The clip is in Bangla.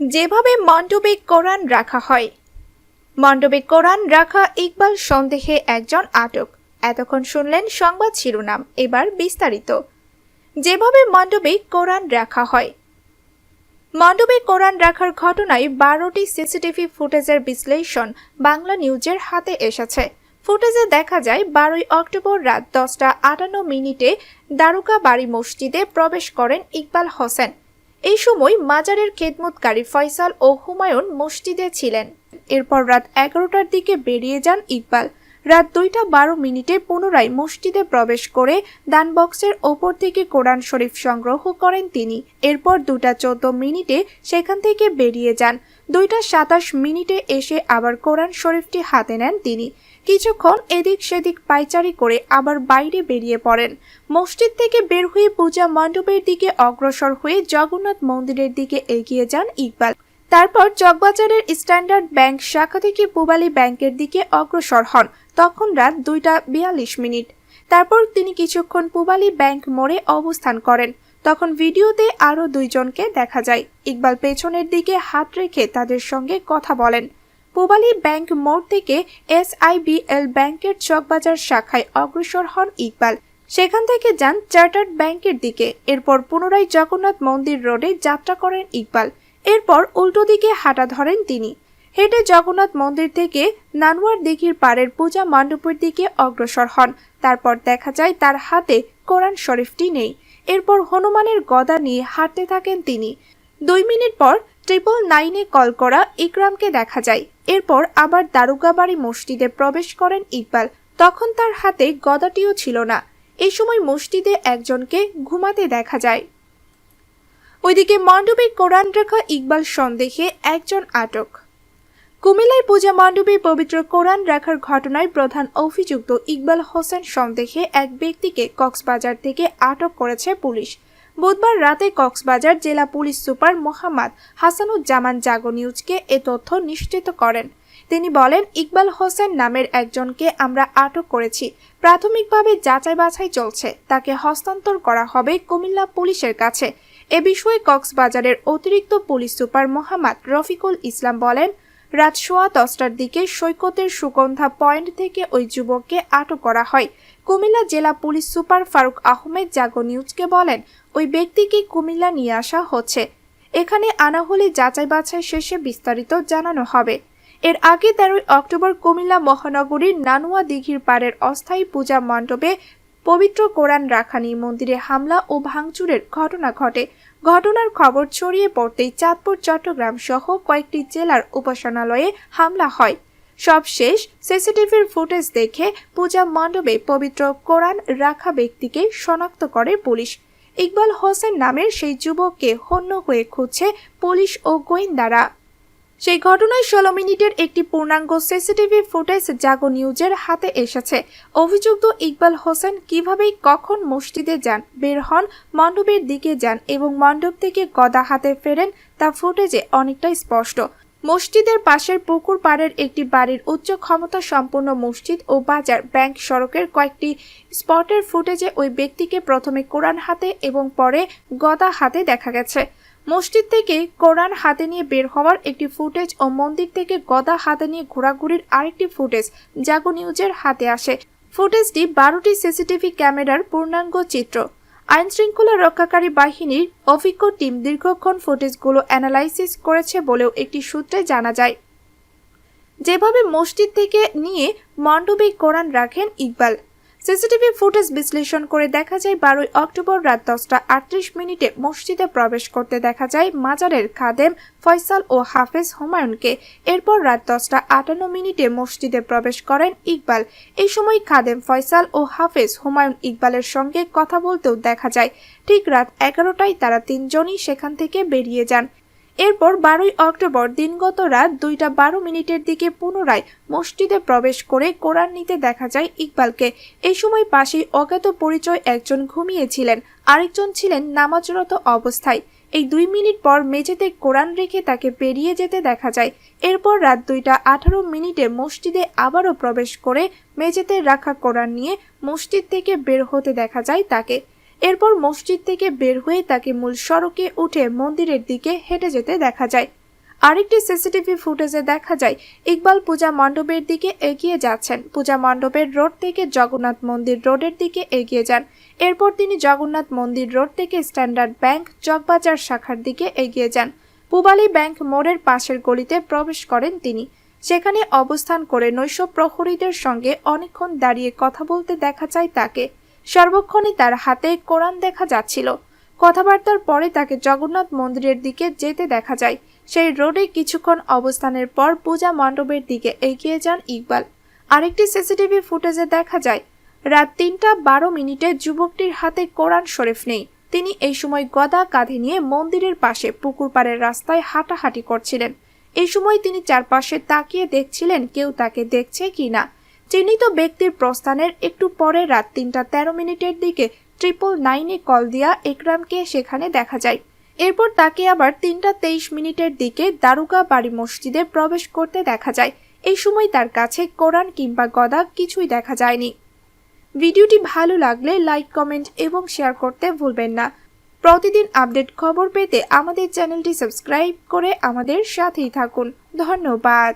যেভাবে মণ্ডপে কোরআন রাখা হয়। মণ্ডপে কোরআন রাখা ইকবাল সন্দেহে একজন আটক। এতক্ষণ শুনলেন সংবাদ শিরোনাম, এবার বিস্তারিত। যেভাবে মণ্ডপে কোরআন রাখা হয়। মণ্ডপে কোরআন রাখার ঘটনায় বারোটি সিসিটিভি ফুটেজের বিশ্লেষণ বাংলা নিউজের হাতে এসেছে। ফুটেজে দেখা যায়, বারোই অক্টোবর রাত দশটা আটান্ন মিনিটে দারুকা বাড়ি মসজিদে প্রবেশ করেন ইকবাল হোসেন। এই সময় মাজারের খেদমতকারী ফয়সাল ও হুমায়ুন মসজিদে ছিলেন। এরপর রাত এগারোটার দিকে বেরিয়ে যান ইকবাল। রাত দুইটা বারো মিনিটে পুনরায় মসজিদে প্রবেশ করে দান বক্সের ওপর থেকে কোরআন শরীফ সংগ্রহ করেন তিনি। এরপর দুটা চোদ্দ মিনিটে সেখান থেকে বেরিয়ে যান। দুইটা সাতাশ মিনিটে এসে আবার কোরআন শরীফটি হাতে নেন তিনি। কিছুক্ষণ এদিক সেদিক পাইচারি করে আবার বাইরে বেরিয়ে পড়েন। মসজিদ থেকে বের হয়ে পূজা মণ্ডপের দিকে অগ্রসর হয়ে জগন্নাথ মন্দিরের দিকে এগিয়ে যান ইকবাল। তারপর চকবাজারের স্ট্যান্ডার্ড ব্যাংক শাখা থেকে পুবালী ব্যাংকের দিকে অগ্রসর হন। তখন রাত দুইটা বিয়াল্লিশ মিনিট। তারপর তিনি কিছুক্ষণ পুবালী ব্যাংক মোড়ে অবস্থান করেন। তখন ভিডিওতে আরও দুইজনকে দেখা যায়। ইকবাল পেছনের দিকে হাত রেখে তাদের সঙ্গে কথা বলেন। পুবালী ব্যাংক মোড় থেকে এসআইবিএল ব্যাংকের চকবাজার শাখায় অগ্রসর হন ইকবাল। সেখান থেকে যান চার্টার্ড ব্যাংকের দিকে। এরপর পুনরায় জগন্নাথ মন্দির রোডে যাত্রা করেন ইকবাল। এরপর উল্টো দিকে হাঁটা ধরেন তিনি। হেঁটে জগন্নাথ মন্দির থেকে নানুয়ার দিঘির পাড়ের পূজা মণ্ডপের দিকে অগ্রসর হন। তারপর দেখা যায় তার হাতে কোরআন শরীফটি নেই। এরপর হনুমানের গদা নিয়ে হাঁটতে থাকেন তিনি। দুই মিনিট পর ট্রিপল নাইনে কল করা ইকরামকে দেখা যায়। এরপর আবার দারুগাবাড়ি মসজিদে প্রবেশ করেন ইকবাল। তখন তার হাতে গদাটিও ছিল না। এই সময় মসজিদে একজনকে ঘুমাতে দেখা যায়। ওইদিকে মণ্ডপে কোরআন রাখা ইকবাল সন্দেহে একজন আটক। কুমিল্লায় পূজা মণ্ডপে পবিত্র কোরআন রাখার ঘটনায় প্রধান অভিযুক্ত ইকবাল হোসেন সন্দেহে এক ব্যক্তিকে কক্সবাজার থেকে আটক করেছে পুলিশ। বুধবার রাতে কক্সবাজার জেলা পুলিশ সুপার মোহাম্মদ হাসানুজ্জামান জাগো নিউজকে এ তথ্য নিশ্চিত করেন। তিনি বলেন, ইকবাল হোসেন নামের একজনকে আমরা আটক করেছি। প্রাথমিকভাবে যাচাই বাছাই চলছে। তাকে হস্তান্তর করা হবে কুমিল্লা পুলিশের কাছে। এ বিষয়ে কক্সবাজারের অতিরিক্ত পুলিশ সুপার মোহাম্মদ রফিকুল ইসলাম বলেন, রাত সোয়া দশটার দিকে সৈকতের সুগন্ধা পয়েন্ট থেকে ওই যুবককে আটক করা হয়। কুমিল্লা জেলা পুলিশ সুপার ফারুক আহমেদ জাগো নিউজকে বলেন, ওই ব্যক্তিকে কুমিল্লা নিয়ে আসা হচ্ছে। এখানে আনা হলে যাচাই বাছাই শেষে বিস্তারিত জানানো হবে। এর আগে তেরোই অক্টোবর কুমিল্লা মহানগরীর নানুয়া দিঘির পাড়ের অস্থায়ী পূজা মণ্ডপে পবিত্র কোরআন রাখানি মন্দিরে হামলা ও ভাঙচুরের ঘটনা ঘটে। ঘটনার খবর ছড়িয়ে পড়তেই চাঁদপুর, চট্টগ্রাম সহ কয়েকটি জেলার উপাসনালয়ে হামলা হয়। সবশেষ সিসিটিভির ফুটেজ দেখে পূজা মণ্ডপে পবিত্র কোরআন রাখা ব্যক্তিকে শনাক্ত করে পুলিশ। ইকবাল হোসেন নামের সেই যুবককে হন্য হয়ে খুঁজছে পুলিশ ও গোয়েন্দারা। সেই ঘটনায় ষোলো মিনিটের একটি পূর্ণাঙ্গ সিসিটিভি ফুটেজ জাগো নিউজের হাতে এসেছে। অভিযুক্ত ইকবাল হোসেন কীভাবে কখন মসজিদে যান, বের হন, মণ্ডপের দিকে যান এবং মণ্ডপ থেকে গদা হাতে ফেরেন, তা ফুটেজে অনেকটাই স্পষ্ট। মসজিদের পাশের পুকুর পাড়ের একটি বাড়ির উচ্চ ক্ষমতা সম্পন্ন মসজিদ ও বাজার ব্যাংক সড়কের কয়েকটি স্পটের ফুটেজে ওই ব্যক্তিকে প্রথমে কোরআন হাতে এবং পরে গদা হাতে দেখা গেছে। মসজিদ থেকে কোরআন হাতে নিয়ে বের হওয়ার একটি ফুটেজ ও মন্দির থেকে গদা হাতে নিয়ে ঘোরাঘুরির আরেকটি ফুটেজ জাগো নিউজের হাতে আসে। ফুটেজটি বারোটি সিসিটিভি ক্যামেরার পূর্ণাঙ্গ চিত্র। আইন শৃঙ্খলা রক্ষাকারী বাহিনীর অভিজ্ঞ টিম দীর্ঘক্ষণ ফুটেজগুলো অ্যানালাইসিস করেছে বলেও একটি সূত্রে জানা যায়। যেভাবে মসজিদ থেকে নিয়ে মণ্ডপে কোরআন রাখেন ইকবাল সিসিটিভি ফুটেজ বিশ্লেষণ করে দেখা যায়, বারোই অক্টোবর রাত দশটা আটত্রিশ মিনিটে মসজিদে প্রবেশ করতে দেখা যায়, মাজারের খাদেম ফয়সাল ও হাফেজ হুমায়ুনকে। এরপর রাত দশটা আটান্ন মিনিটে মসজিদে প্রবেশ করেন ইকবাল। এই সময় খাদেম ফয়সাল ও হাফেজ হুমায়ুন ইকবালের সঙ্গে কথা বলতেও দেখা যায়। ঠিক রাত এগারোটায় তারা তিনজনই সেখান থেকে বেরিয়ে যান। এরপর বারোই অক্টোবর দিনগত রাত দুইটা বারো মিনিটের দিকে পুনরায় মসজিদে প্রবেশ করে কোরআন নিতে দেখা যায় ইকবালকে। এই সময় পাশেই অজ্ঞাত পরিচয় একজন ঘুমিয়েছিলেন, আরেকজন ছিলেন নামাজরত অবস্থায়। এই দুই মিনিট পর মেঝেতে কোরআন রেখে তাকে পেরিয়ে যেতে দেখা যায়। এরপর রাত দুইটা আঠারো মিনিটে মসজিদে আবারও প্রবেশ করে মেঝেতে রাখা কোরআন নিয়ে মসজিদ থেকে বের হতে দেখা যায় তাকে। এরপর মসজিদ থেকে বের হয়ে তাকে মূল সড়কে উঠে মন্দিরের দিকে হেঁটে যেতে দেখা যায়। আরেকটি সিসিটিভি ফুটেজে দেখা যায়, ইকবাল পূজা মণ্ডপের দিকে এগিয়ে যাচ্ছেন। পূজা মণ্ডপের রোড থেকে জগন্নাথ মন্দির রোডের দিকে এগিয়ে যান। এরপর তিনি জগন্নাথ মন্দির রোড থেকে স্ট্যান্ডার্ড ব্যাংক চকবাজার শাখার দিকে এগিয়ে যান। পুবালি ব্যাংক মোড়ের পাশের গলিতে প্রবেশ করেন তিনি। সেখানে অবস্থান করে নৈশ প্রহরীদের সঙ্গে অনেকক্ষণ দাঁড়িয়ে কথা বলতে দেখা যায় তাকে। সর্বক্ষণই তার হাতে কোরআন দেখা যাচ্ছিল। কথাবার্তার পরে তাকে জগন্নাথ মন্দিরের দিকে যেতে দেখা যায়। সেই রোডে কিছুক্ষণ অবস্থানের পর পূজা মণ্ডপের দিকে এগিয়ে যান ইকবাল। আরেকটি সিসিটিভি ফুটেজে দেখা যায়, রাত তিনটা বারো মিনিটে যুবকটির হাতে কোরআন শরীফ নেই। তিনি এই সময় গদা কাঁধে নিয়ে মন্দিরের পাশে পুকুর পাড়ের রাস্তায় হাঁটাহাঁটি করছিলেন। এই সময় তিনি চারপাশে তাকিয়ে দেখছিলেন কেউ তাকে দেখছে কিনা। চিহ্নিত ব্যক্তির প্রস্থানের একটু পরে রাত তিনটা তেরো মিনিটের দিকে ট্রিপল নাইনে কল দিয়া একরামকে সেখানে দেখা যায়। এরপর তাকে আবার তিনটা তেইশ মিনিটের দিকে দারুগা বাড়ি মসজিদে প্রবেশ করতে দেখা যায়। এই সময় তার কাছে কোরআন কিংবা গদা কিছুই দেখা যায়নি। ভিডিওটি ভালো লাগলে লাইক, কমেন্ট এবং শেয়ার করতে ভুলবেন না। প্রতিদিন আপডেট খবর পেতে আমাদের চ্যানেলটি সাবস্ক্রাইব করে আমাদের সাথেই থাকুন। ধন্যবাদ।